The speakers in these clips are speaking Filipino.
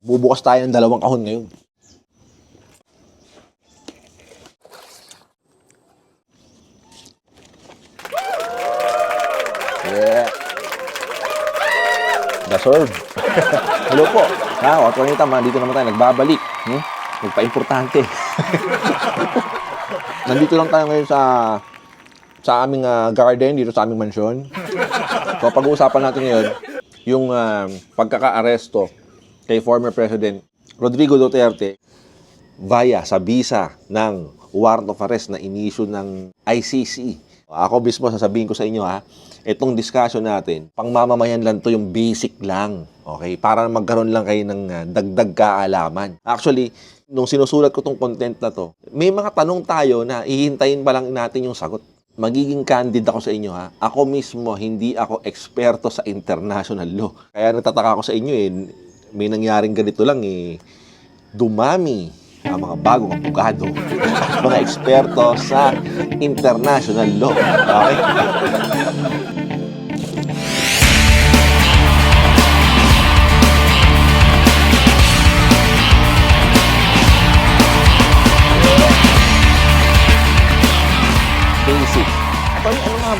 Bubukas tayo ng dalawang kahon ngayon. Yeah. Deserve. Hello po. Ha, o, Atty. Tam, dito naman tayo, nagbabalik. Hmm? Magpa-importante. Nandito lang tayo ngayon sa sa aming ah, garden, dito sa aming mansyon. So, pag-uusapan natin ngayon, yung ah, pagkaka-aresto kay former President Rodrigo Duterte via sa visa ng warrant of arrest na inisyu ng ICC. Ako mismo sasabihin ko sa inyo ha, itong discussion natin, pangmamamayan lang to yung basic lang. Okay? Para magkaroon lang kayo ng ah, dagdag kaalaman. Actually, nung sinusulat ko tong content na to, may mga tanong tayo na ihintayin pa lang natin yung sagot. Magiging candid ako sa inyo ha. Ako mismo, hindi ako eksperto sa international law. Kaya nagtataka ako sa inyo eh, may nangyaring ganito lang eh, dumami ang mga bagong abogado, mga eksperto sa international law. Okay?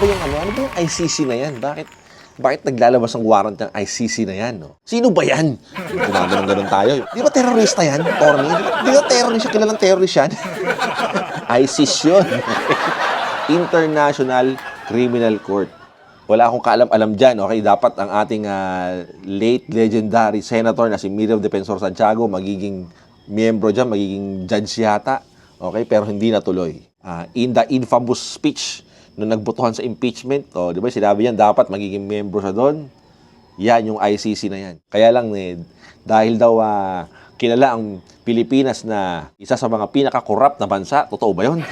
Ba yung ano? Ano ba yung ICC na yan? Bakit bakit naglalabas ang warrant ng ICC na yan? No? Sino ba yan? Gumagano'n ganun tayo. Di ba terorista yan, Torny? Di ba terorist siya? Kilalang terorist yan? ISIS yun. International Criminal Court. Wala akong kaalam-alam dyan. Okay, dapat ang ating ah, late legendary senator na si Miriam Defensor Santiago magiging miyembro dyan, magiging judge yata. Okay, pero hindi natuloy. Ah, in the infamous speech nung nagbotohan sa impeachment, oh, di ba sinabi yan, dapat magiging miyembro siya doon. Yan yung ICC na yan. Kaya lang, eh, dahil daw ah, kilala ang Pilipinas na isa sa mga pinaka-corrupt na bansa, totoo ba yun?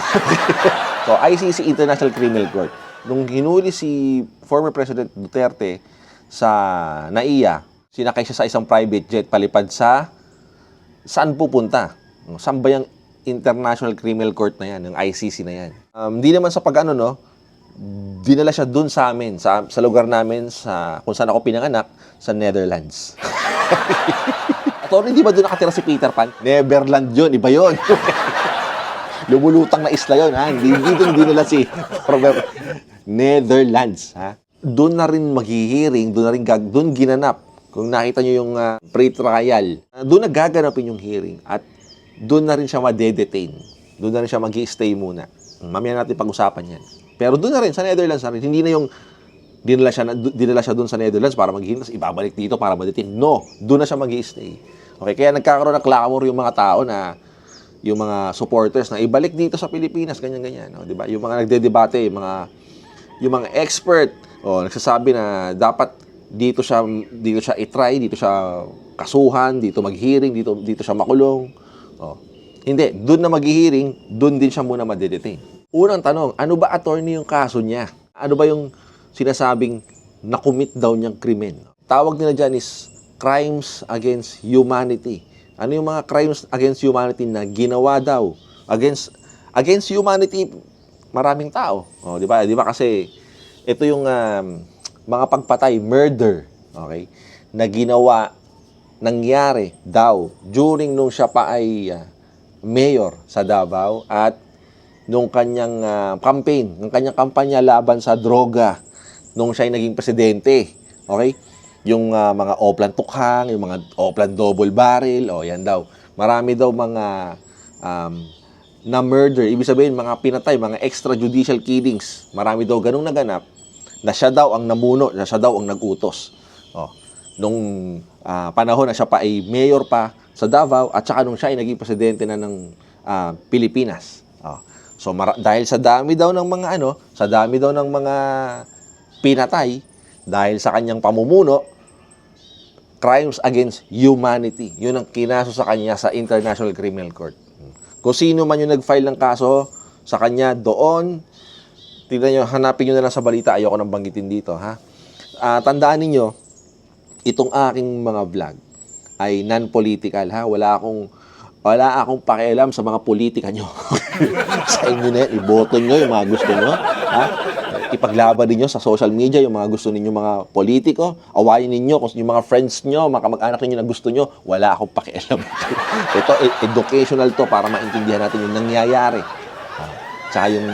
so, ICC International Criminal Court. Nung hinuli si former President Duterte sa NAIA, sinakay siya sa isang private jet palipad sa saan pupunta? Saan ba yung International Criminal Court na yan, yung ICC na yan? Um, di naman sa pag ano, no, dinala siya dun sa amin, sa, sa lugar namin, sa kung saan ako pinanganak, sa Netherlands. Attorney, di ba doon nakatira si Peter Pan? Neverland yun, iba yun. Lumulutang na isla yun, ha? Hindi, hindi doon dinala si former Netherlands, ha? Doon na rin maghihiring, doon na rin gag, doon ginanap. Kung nakita nyo yung ah, pre-trial, ah, doon na gaganapin yung hearing at doon na rin siya madedetain. Doon na rin siya mag stay muna. Mamaya natin pag-usapan yan. Pero doon na rin, sa Netherlands na rin. Hindi na yung dinala siya, na- dinala siya doon sa Netherlands para maghihintas, ibabalik dito para madetain. No, doon na siya mag stay Okay, kaya nagkakaroon ng clamor yung mga tao na yung mga supporters na ibalik dito sa Pilipinas, ganyan-ganyan. No? Di ba? Yung mga nagdedebate, yung mga, yung mga expert, oh, nagsasabi na dapat dito siya dito siya i-try, dito siya kasuhan, dito mag-hearing, dito dito siya makulong. Oh. Hindi, doon na mag-hearing, doon din siya muna madedetain. Unang tanong, ano ba attorney yung kaso niya? Ano ba yung sinasabing nakumit daw niyang krimen? Tawag nila dyan is crimes against humanity. Ano yung mga crimes against humanity na ginawa daw against against humanity maraming tao. Oh, di ba? Di ba kasi ito yung um, mga pagpatay, murder, okay? Na ginawa nangyari daw during nung siya pa ay ah, mayor sa Davao at nung kanyang ah, campaign, nung kanyang kampanya laban sa droga nung siya ay naging presidente. Okay? Yung ah, mga Oplan Tukhang, yung mga Oplan Double Barrel, o yan daw. Marami daw mga um, na murder, ibig sabihin mga pinatay, mga extrajudicial killings. Marami daw ganung naganap na siya daw ang namuno, na siya daw ang nagutos. Oh, nung ah, panahon na siya pa ay mayor pa sa Davao at saka nung siya ay naging presidente na ng ah, Pilipinas. Oh. So mara- dahil sa dami daw ng mga ano, sa dami daw ng mga pinatay dahil sa kanyang pamumuno, crimes against humanity. Yun ang kinaso sa kanya sa International Criminal Court. Kung sino man yung nag-file ng kaso sa kanya doon, tignan nyo, hanapin nyo na lang sa balita. Ayoko nang banggitin dito, ha? Ah, tandaan ninyo, itong aking mga vlog ay non-political, ha? Wala akong wala akong pakialam sa mga politika nyo. sa inyo na yan, iboto nyo yung mga gusto nyo. Ha? ipaglaban ninyo sa social media yung mga gusto ninyo mga politiko, awayin ninyo kung yung mga friends nyo, mga kamag-anak ninyo na gusto nyo, wala akong pakialam. Ito, e- educational to para maintindihan natin yung nangyayari. Ah, Tsaka yung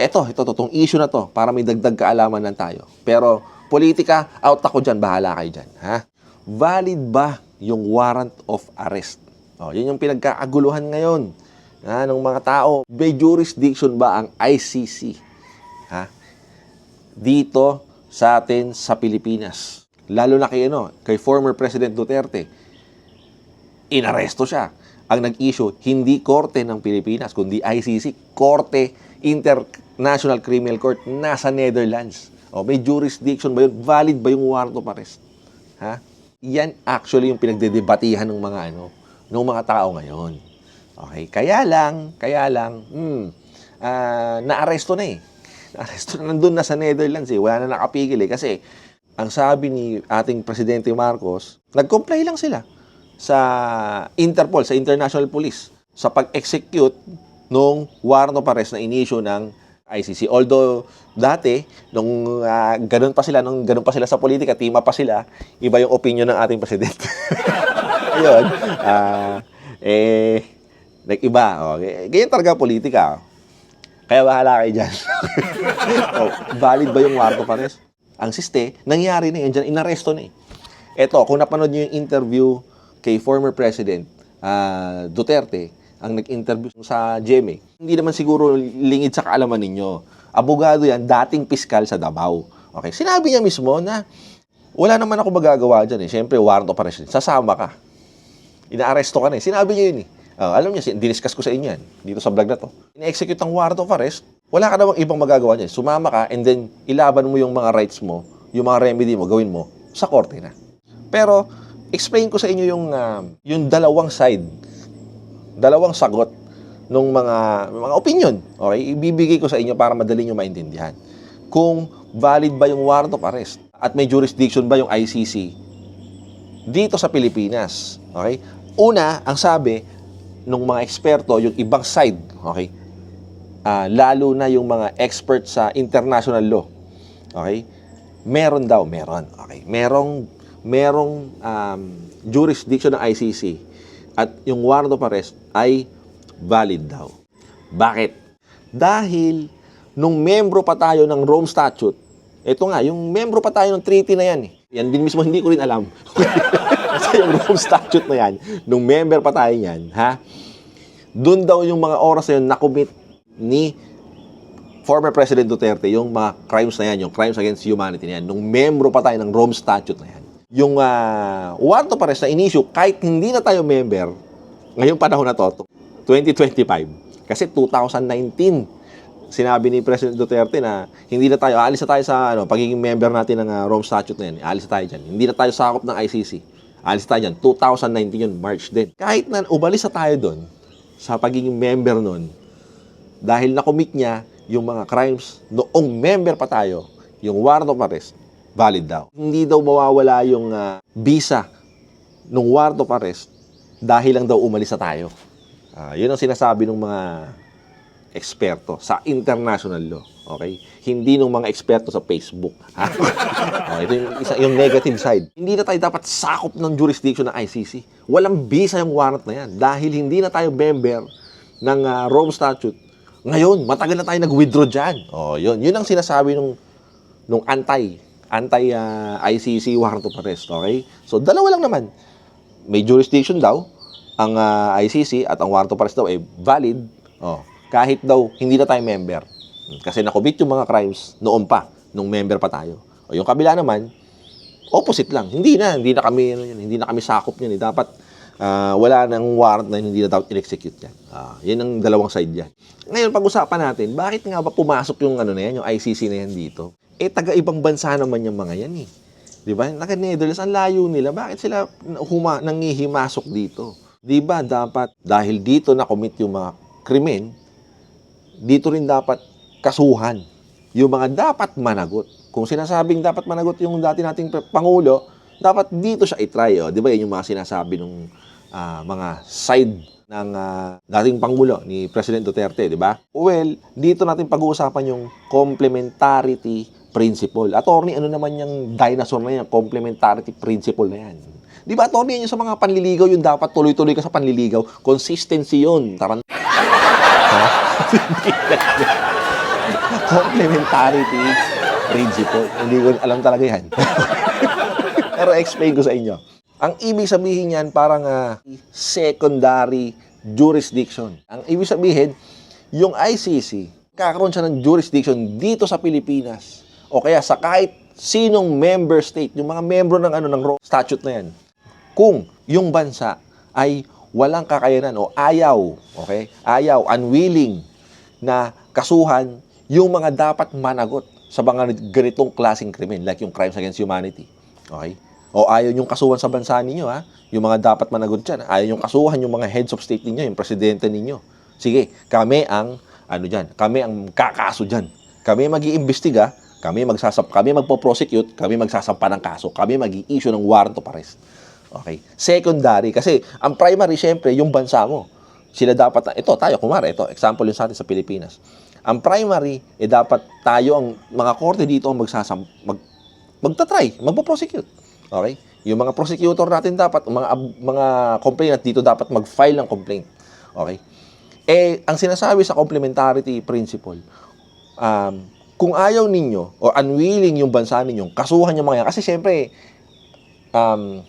eto, ito, totoong issue na to para may dagdag kaalaman lang tayo. Pero, politika, out ako dyan, bahala kayo dyan. Ha? Valid ba yung warrant of arrest? O, yun yung pinagkakaguluhan ngayon ha, ng mga tao. May jurisdiction ba ang ICC? Ha? Dito sa atin sa Pilipinas. Lalo na kay, ano, kay former President Duterte. Inaresto siya. Ang nag-issue, hindi korte ng Pilipinas, kundi ICC, Korte International Criminal Court, nasa Netherlands. O, may jurisdiction ba yun? Valid ba yung warrant of arrest? Ha? Yan actually yung pinagdedebatihan ng mga ano, ng mga tao ngayon. Okay, kaya lang, kaya lang, hmm, ah, naaresto na eh. Naaresto na nandun na sa Netherlands eh. Wala na nakapigil eh. Kasi, ang sabi ni ating Presidente Marcos, nag-comply lang sila sa Interpol, sa International Police, sa pag-execute nung warrant of arrest na inisyo ng ICC. Although dati nung ah, ganun pa sila, nung ganun pa sila sa politika, tima pa sila, iba yung opinion ng ating presidente. Ayun. ah, eh nag-iba. Oh. Ganyan talaga politika. Kaya bahala kayo dyan. oh, valid ba yung warrant of arrest? Ang siste, nangyari na yun dyan, inaresto na eh. Eto, kung napanood nyo yung interview kay former President ah, Duterte, ang nag-interview sa GMA, hindi naman siguro lingid sa kaalaman ninyo. Abogado yan, dating piskal sa Davao. Okay, sinabi niya mismo na wala naman ako magagawa dyan eh. Siyempre, warrant of. Sasama ka. Inaaresto ka na eh. Sinabi niya yun eh. Ah, alam niya, diniscuss ko sa inyo yan, dito sa vlog na to. Ina-execute ang warrant of arrest, wala ka namang ibang magagawa niya. Sumama ka and then ilaban mo yung mga rights mo, yung mga remedy mo, gawin mo sa korte na. Pero, explain ko sa inyo yung, ah, yung dalawang side, dalawang sagot ng mga mga opinion. Okay? Ibibigay ko sa inyo para madali nyo maintindihan. Kung valid ba yung warrant of arrest at may jurisdiction ba yung ICC dito sa Pilipinas. Okay? Una, ang sabi ng mga eksperto, yung ibang side, okay? Ah, lalo na yung mga expert sa international law. Okay? Meron daw, meron. Okay. Merong merong um, jurisdiction ng ICC at yung warrant of arrest ay valid daw. Bakit? Dahil nung membro pa tayo ng Rome Statute, ito nga, yung membro pa tayo ng treaty na yan eh. Yan din mismo, hindi ko rin alam. Kasi yung Rome Statute na yan, nung member pa tayo yan, ha? Doon daw yung mga oras na yun nakumit ni former President Duterte, yung mga crimes na yan, yung crimes against humanity na yan, nung membro pa tayo ng Rome Statute na yan. Yung uh, warrant of arrest na inisyu, kahit hindi na tayo member, ngayong panahon na to, 2025, kasi 2019, sinabi ni President Duterte na hindi na tayo, aalis na tayo sa ano, pagiging member natin ng uh, Rome Statute na yan, aalis na tayo dyan. Hindi na tayo sakop ng ICC. Aalis tayo dyan. 2019 yun, March din. Kahit na umalis na tayo doon, sa pagiging member nun, dahil na-commit niya yung mga crimes noong member pa tayo, yung warrant of arrest, valid daw. Hindi daw mawawala yung ah, visa nung warrant of arrest dahil lang daw umalis na tayo. Ah, yun ang sinasabi ng mga eksperto sa international law. Okay? Hindi ng mga eksperto sa Facebook. Ha? okay, ito yung, isa, yung negative side. Hindi na tayo dapat sakop ng jurisdiction ng ICC. Walang visa yung warrant na yan. Dahil hindi na tayo member ng ah, Rome Statute. Ngayon, matagal na tayo nag-withdraw dyan. Oh, yun. Yun ang sinasabi nung, nung anti, anti ah, ICC warrant of arrest. Okay? So, dalawa lang naman. May jurisdiction daw ang ah, ICC at ang warrant of arrest daw ay valid. Oh, kahit daw hindi na tayo member. Kasi nakubit yung mga crimes noon pa, nung member pa tayo. O yung kabila naman, opposite lang. Hindi na, hindi na kami ano yun, hindi na kami sakop niyan. Eh. Dapat ah, wala nang warrant na hindi na dapat in-execute yan. Ah, yan ang dalawang side yan. Ngayon, pag-usapan natin, bakit nga ba pumasok yung ano na yan, yung ICC na yan dito? Eh, taga-ibang bansa naman yung mga yan eh. Di ba? Naka-Netherlands, ang layo nila. Bakit sila huma, nangihimasok dito? Di ba? Dapat, dahil dito na-commit yung mga krimen, dito rin dapat kasuhan yung mga dapat managot. Kung sinasabing dapat managot yung dati nating Pangulo, dapat dito siya itry. Oh. Di ba yun yung mga sinasabi ng mga side ng ah, dating Pangulo ni President Duterte, di ba? Well, dito natin pag-uusapan yung complementarity principle. Attorney, ano naman yung dinosaur na yan? Complementarity principle na yan. Di ba, attorney, yun sa mga panliligaw, yung dapat tuloy-tuloy ka sa panliligaw. Consistency yun. Taran... Complementarity principle. Hindi ko alam talaga yan. Pero explain ko sa inyo. Ang ibig sabihin niyan parang ah, secondary jurisdiction. Ang ibig sabihin, yung ICC, kakaroon siya ng jurisdiction dito sa Pilipinas o kaya sa kahit sinong member state, yung mga membro ng ano ng Rome statute na yan. Kung yung bansa ay walang kakayanan o ayaw, okay? Ayaw, unwilling na kasuhan yung mga dapat managot sa mga ganitong klaseng krimen like yung crimes against humanity. Okay? O ayaw yung kasuhan sa bansa ninyo, ha? Yung mga dapat managot dyan. Ayaw yung kasuhan yung mga heads of state ninyo, yung presidente ninyo. Sige, kami ang, ano dyan, kami ang kakaso dyan. Kami mag iimbestiga kami magsasap, kami magpo-prosecute, kami magsasampa ng kaso, kami mag issue ng warrant of arrest. Okay? Secondary, kasi ang primary, syempre, yung bansa mo. Sila dapat, ito, tayo, kumara, ito, example yung sa atin sa Pilipinas. Ang primary, eh dapat tayo, ang mga korte dito, ang magsasam, mag, magta-try, magpo-prosecute. Okay? Yung mga prosecutor natin dapat, mga mga complainant dito dapat mag-file ng complaint. Okay? Eh, ang sinasabi sa complementarity principle, um, kung ayaw ninyo o unwilling yung bansa ninyo, kasuhan yung mga yan. Kasi syempre, um,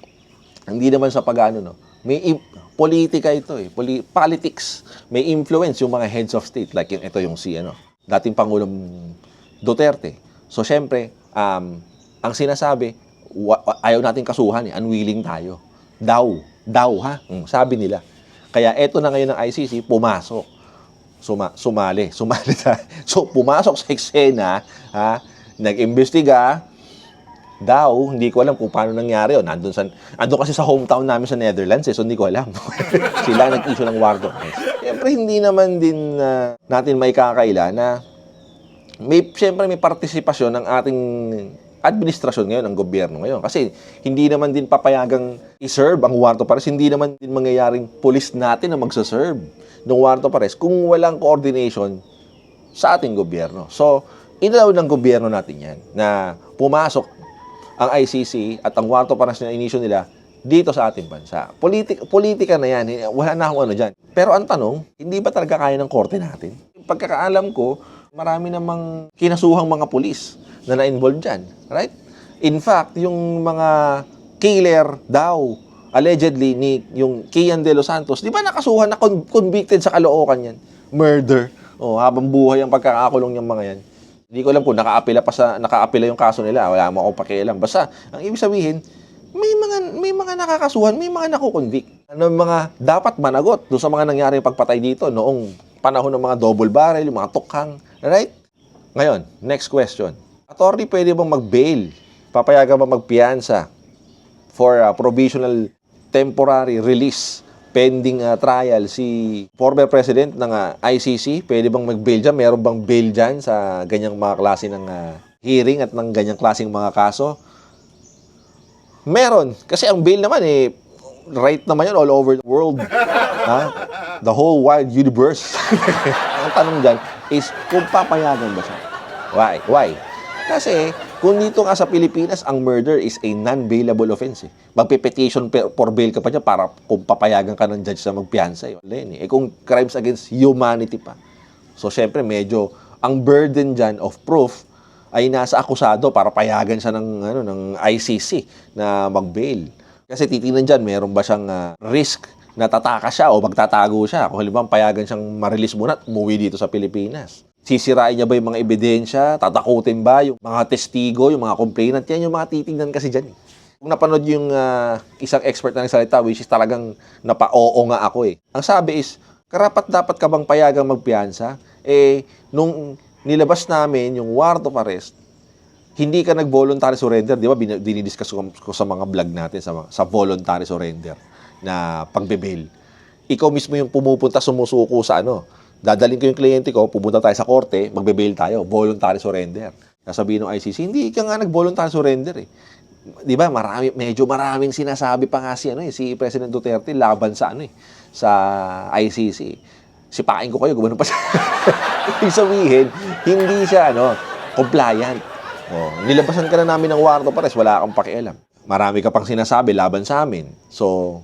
hindi naman sa pag-ano, no? May politika ito eh. Poli- politics. May influence yung mga heads of state. Like yung, ito yung si, ano, dating Pangulong Duterte. So, syempre, um, ang sinasabi, ayaw natin kasuhan eh. Unwilling tayo. Daw. Daw, ha? Mm, sabi nila. Kaya eto na ngayon ng ICC, pumasok. Suma, sumali. Sumali na. So, pumasok sa eksena, ha? Nag-imbestiga, daw, hindi ko alam kung paano nangyari yun. Nandun, sa, andun kasi sa hometown namin sa Netherlands eh, so hindi ko alam. Sila nag-issue ng of arrest. Siyempre, hindi naman din ah, natin may kakaila na may, siyempre may partisipasyon ng ating administrasyon ngayon, ng gobyerno ngayon. Kasi hindi naman din papayagang i-serve ang warrant of arrest. Hindi naman din mangyayaring police natin na magsaserve ng warrant of arrest kung walang coordination sa ating gobyerno. So, inalaw ng gobyerno natin yan na pumasok ang ICC at ang warrant of arrest na inisyo nila dito sa ating bansa. Politik, politika na yan. Wala na akong ano dyan. Pero ang tanong, hindi ba talaga kaya ng korte natin? Pagkakaalam ko, marami namang kinasuhang mga pulis na na-involve dyan. Right? In fact, yung mga killer daw, allegedly, ni yung Kian De Los Santos, di ba nakasuhan na con- convicted sa Caloocan yan? Murder. Oh, habang buhay ang pagkakakulong ng mga yan. Hindi ko alam kung nakaapila pa sa nakaapila yung kaso nila, wala mo akong pakialam. Basta ang ibig sabihin, may mga may mga nakakasuhan, may mga nakukonvict. Ano mga dapat managot doon sa mga nangyaring pagpatay dito noong panahon ng mga double barrel, yung mga tukhang, right? Ngayon, next question. Attorney, pwede bang mag-bail? Papayagan ba magpiyansa for uh, provisional temporary release pending uh, trial si former president ng uh, ICC? Pwede bang mag-bail dyan? Meron bang bail dyan sa ganyang mga klase ng uh, hearing at ng ganyang klaseng mga kaso? Meron. Kasi ang bail naman eh, right naman yun all over the world. ha? The whole wide universe. ang tanong dyan is kung papayagan ba siya? Why? Why? Kasi kung dito nga sa Pilipinas, ang murder is a non-bailable offense. Eh. Magpe-petition pe- for bail ka pa dyan para kung papayagan ka ng judge na magpiyansa. Eh. Eh. kung crimes against humanity pa. So, syempre, medyo ang burden dyan of proof ay nasa akusado para payagan siya ng, ano, ng ICC na mag-bail. Kasi titingnan dyan, meron ba siyang ah, risk na tataka siya o magtatago siya. Kung halimbawa, payagan siyang ma-release muna at umuwi dito sa Pilipinas. Sisirain niya ba yung mga ebidensya? Tatakutin ba yung mga testigo, yung mga complainant? Yan yung mga titingnan kasi dyan. eh. Kung napanood yung ah, isang expert na nagsalita, which is talagang napa-oo nga ako eh. Ang sabi is, karapat dapat ka bang payagang magpiyansa? Eh, nung nilabas namin yung warrant of arrest, hindi ka nag-voluntary surrender, di ba? Dinidiscuss ko, ko sa mga vlog natin sa, sa voluntary surrender na pagbe-bail. Ikaw mismo yung pumupunta, sumusuko sa ano. Dadalhin ko yung kliyente ko, pupunta tayo sa korte, magbe-bail tayo, voluntary surrender. Sasabihin ng ICC, hindi ka nga nag-voluntary surrender eh. 'di ba? Marami medyo maraming sinasabi pa nga si ano eh, si President Duterte laban sa ano eh, sa ICC. Sipain ko kayo, gumano pa siya. Sabihin, hindi siya ano, compliant. Oh, nilabasan ka na namin ng warto pares, wala kang pakialam. Marami ka pang sinasabi laban sa amin. So,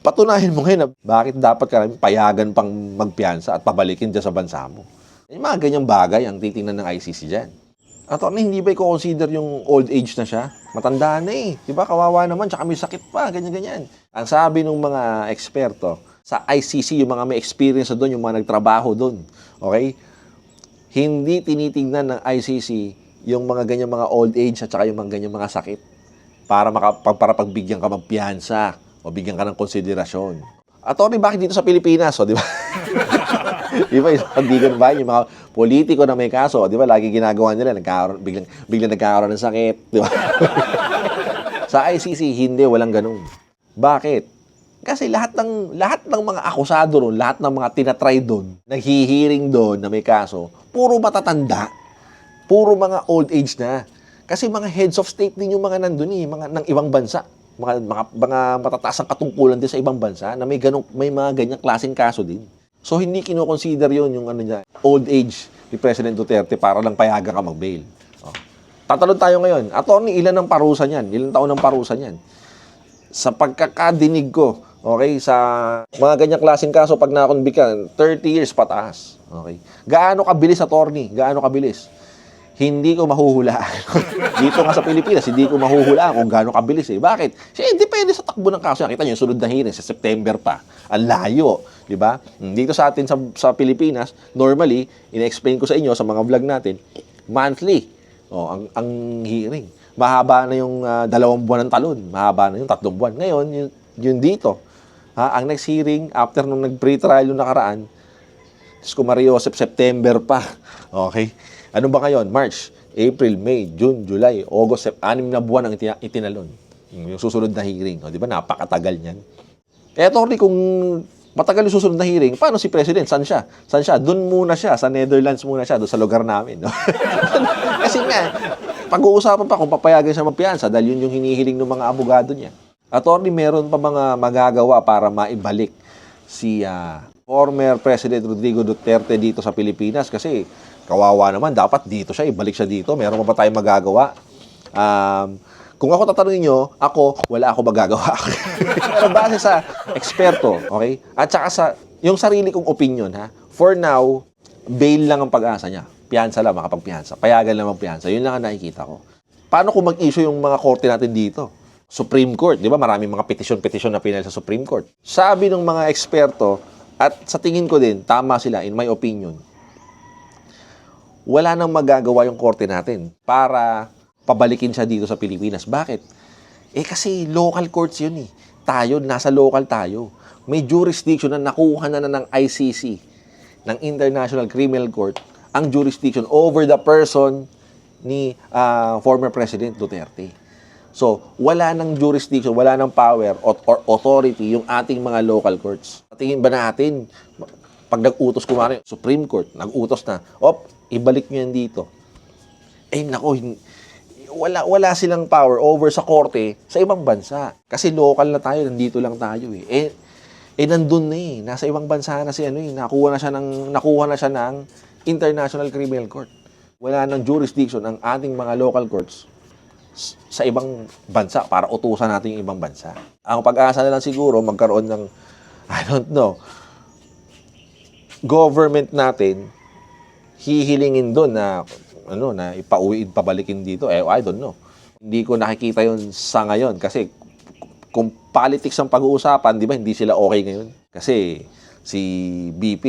patunayan mo ngayon na bakit dapat ka namin payagan pang magpiyansa at pabalikin dyan sa bansa mo. Yung mga ganyang bagay ang titingnan ng ICC dyan. At ano, hindi ba i-consider yung old age na siya? Matanda na eh. Di ba? Kawawa naman, tsaka may sakit pa, ganyan-ganyan. Ang sabi ng mga eksperto, sa ICC, yung mga may experience doon, yung mga nagtrabaho doon, okay? Hindi tinitingnan ng ICC yung mga ganyang mga old age at saka yung mga ganyang mga sakit para, makapag, para pagbigyan ka magpiyansa o bigyan ka ng konsiderasyon. Attorney, bakit dito sa Pilipinas? O, di ba? di ba, hindi ganun ba? Yung mga politiko na may kaso, di ba, lagi ginagawa nila, nagkakaroon, biglang, biglang nagkakaroon ng sakit, di ba? sa ICC, hindi, walang ganun. Bakit? Kasi lahat ng lahat ng mga akusado doon, lahat ng mga tinatry doon, naghihiring doon na may kaso, puro matatanda, puro mga old age na. Kasi mga heads of state din yung mga nandun eh, mga ng ibang bansa. Mga, mga, mga matataas ang katungkulan din sa ibang bansa na may, ganong, may mga ganyang klaseng kaso din. So hindi kino-consider yon yung ano niya, old age ni President Duterte para lang payagan ka mag-bail. Oh. Tatalon tayo ngayon. Attorney, ilan ang parusa niyan? Ilan taon ang parusa niyan? Sa pagkakadinig ko, okay, sa mga ganyang klaseng kaso, pag nakonvict ka, 30 years pataas. Okay. Gaano kabilis, attorney? Gaano kabilis? Hindi ko mahuhulaan. Dito nga sa Pilipinas, hindi ko mahuhulaan kung gaano kabilis eh. Bakit? Siya, depende sa takbo ng kaso. Nakita niyo, sunod na hearing, sa September pa. Ang layo. Di ba? Mm, Dito sa atin sa, sa Pilipinas, normally, ina-explain ko sa inyo sa mga vlog natin, monthly. Oh, ang, ang hearing. Mahaba na yung ah, dalawang buwan ng talon. Mahaba na yung tatlong buwan. Ngayon, yun, yun dito. Ha, ang next hearing, after nung nag-pre-trial yung nakaraan, Mario, Joseph, September pa. Okay? Ano ba ngayon? March, April, May, June, July, August, Sep- anim na buwan ang itina- itinalon. Yung susunod na hearing. Di ba? Napakatagal niyan. Eh, attorney, kung matagal yung susunod na hearing, paano si President? Saan siya? Saan siya? Doon muna siya. Sa Netherlands muna siya. Doon sa lugar namin. No? Kasi nga, pag-uusapan pa kung papayagan siya magpiyansa dahil yun yung hinihiling ng mga abogado niya. Attorney, meron pa mga magagawa para maibalik si ah, former President Rodrigo Duterte dito sa Pilipinas kasi kawawa naman, dapat dito siya, ibalik siya dito. Meron pa ba tayong magagawa? Um, kung ako tatanungin nyo, ako, wala ako magagawa. Pero base sa eksperto, okay? At saka sa, yung sarili kong opinion, ha? For now, bail lang ang pag-asa niya. Piyansa lang, makapagpiyansa. Payagan lang magpiyansa. Yun lang ang nakikita ko. Paano kung mag-issue yung mga korte natin dito? Supreme Court, di ba? Maraming mga petisyon-petisyon na pinal sa Supreme Court. Sabi ng mga eksperto, at sa tingin ko din, tama sila, in my opinion, wala nang magagawa yung korte natin para pabalikin siya dito sa Pilipinas. Bakit? Eh kasi local courts yun eh. Tayo, nasa local tayo. May jurisdiction na nakuha na, na ng ICC, ng International Criminal Court, ang jurisdiction over the person ni ah, former President Duterte. So, wala nang jurisdiction, wala nang power or, or authority yung ating mga local courts. Tingin ba natin, pag nag-utos kumari, Supreme Court, nag-utos na, op, ibalik nyo yan dito. Eh, nako, wala, wala silang power over sa korte sa ibang bansa. Kasi local na tayo, nandito lang tayo eh. Eh, eh nandun na eh. Nasa ibang bansa na si ano eh. Nakuha na siya ng, nakuha na siya ng International Criminal Court. Wala nang jurisdiction ang ating mga local courts sa ibang bansa para utusan natin yung ibang bansa. Ang pag-asa na lang siguro magkaroon ng I don't know government natin hihilingin doon na ano na ipauwi pabalikin dito eh I don't know. Hindi ko nakikita yon sa ngayon kasi kung politics ang pag-uusapan, di ba hindi sila okay ngayon? Kasi si BP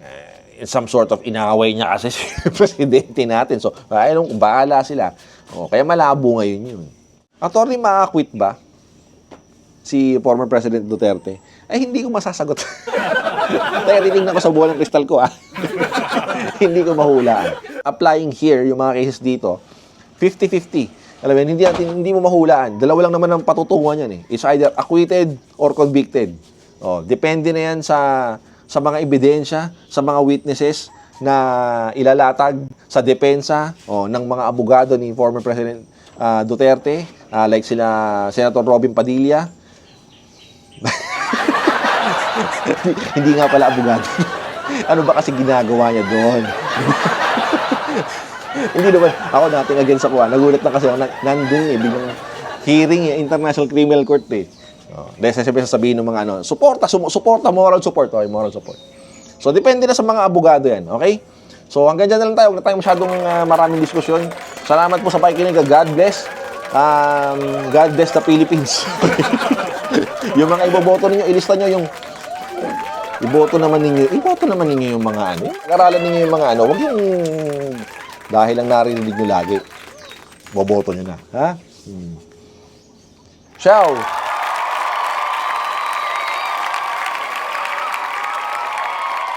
eh, in some sort of inaaway niya kasi si presidente natin. So, ayun, kung bahala sila. O, kaya malabo ngayon yun. Attorney, makakwit ba si former President Duterte? Ay, hindi ko masasagot. Kaya titignan ko sa buwan ng kristal ko, ah. hindi ko mahulaan. Applying here, yung mga cases dito, 50-50. Alam mo, hindi, natin, hindi mo mahulaan. Dalawa lang naman ang patutunguhan yan eh. It's either acquitted or convicted. Oh, depende na yan sa sa mga ebidensya, sa mga witnesses na ilalatag sa depensa oh, ng mga abogado ni former President ah, Duterte, ah, like sila Senator Robin Padilla. Hindi nga pala abogado. Ano ba kasi ginagawa niya doon? Hindi naman, ako dating against ako, ah. nagulat na kasi ako, na, nandun eh, biglang hearing eh, International Criminal Court eh. Oh, dahil sasabihin sasabihin ng mga ano, suporta, sumo, suporta, moral support, okay, moral support. So, depende na sa mga abogado yan, okay? So, hanggang dyan na lang tayo, huwag na tayo masyadong ah, maraming diskusyon. Salamat po sa pakikinig, God bless. Um, God bless the Philippines. yung mga iboboto ninyo, ilista nyo yung Iboto naman ninyo, iboto naman ninyo yung mga ano. Pag-aralan ninyo yung mga ano, wag yung dahil lang narinig nyo lagi. Boboto nyo na, ha? Hmm. Ciao!